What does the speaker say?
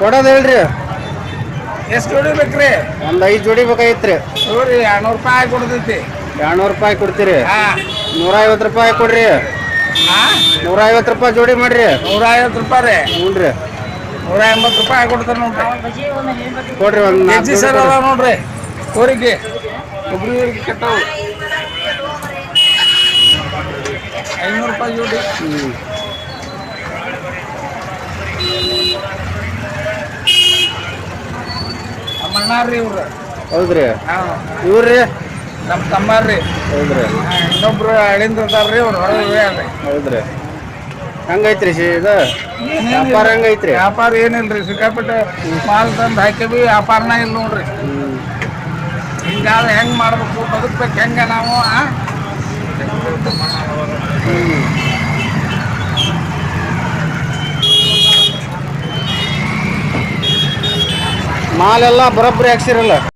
ಕೊಡೋದು ಹೇಳ್ರಿ. ಎಷ್ಟು ಜೋಡಿ ಬೇಕ್ರಿ? ಒಂದು ಐದು ಜೋಡಿ ಬೇಕಾಗಿತ್ರಿ. ನೋಡ್ರಿ ಎರಡ್ನೂರು ರೂಪಾಯಿ ಕೊಡ್ತೈತಿ. ಎರಡ್ನೂರು ರೂಪಾಯಿ ಕೊಡ್ತೀರಿ. ಹಾ. ನೂರ ಐವತ್ತು ರೂಪಾಯಿ ಕೊಡ್ರಿ. ಹಾ? ನೂರ ಐವತ್ತು ರೂಪಾಯಿ ಜೋಡಿ ಮಾಡ್ರಿ. ನೂರ ಐವತ್ತು ರೂಪಾಯಿ ರೀ. ಹ್ಞೂ ರೀ. ನೂರ ಎಂಬತ್ತು ರೂಪಾಯಿ ಕೊಡ್ತಾರೆ ನೋಡ್ರಿ. ಕೊಡ್ರಿ ಒಂದು ಜೋಡಿ ಸರ್. ಅದಾವ ನೋಡ್ರಿ. ಕೋರಿಕೆ ಒಬ್ರಿಗೆ ಕೆಟ್ಟವು. ಐನೂರು ರೂಪಾಯಿ ಜೋಡಿ. ಹ್ಮ್. ನಮ್ಮ ಅಣ್ಣಾರ್ರಿ ಇವ್ರು. ಹೌದ್ರಿ? ಇವ್ರಿ ನಮ್ಮ ತಮ್ಮಾರ್ರಿ. ಹೌದ್ರಿ. ಇನ್ನೊಬ್ರು ಅಳಿಂದ್ರ ಅದಾರ್ರಿ ಅವ್ರು ಹೊರಗೆ ಹೌದ್ರಿ. ಹಂಗೈತ್ರಿ ಸಿ ಇದು? ವ್ಯಾಪಾರ ಹಂಗೈತ್ರಿ? ವ್ಯಾಪಾರ ಏನಿಲ್ರಿ ಸಿಕ್ಕಾಪಟ್ಟೆ ಮಾಲ್ ತಂದು ಹಾಕಿವಿ ವ್ಯಾಪಾರನ ಇಲ್ಲ ನೋಡ್ರಿ. ಹಿಂಗಾದ್ರೆ ಹಿಂಗಾದ ಹೆಂಗ್ ಮಾಡ್ಬೇಕು ಬದುಕ್ಬೇಕು ಹೆಂಗ ನಾವು ಆ? ಮಾಲೆಲ್ಲ ಬರೋಬ್ಬರಿ ಹಾಕ್ಸಿರಲ್ಲ.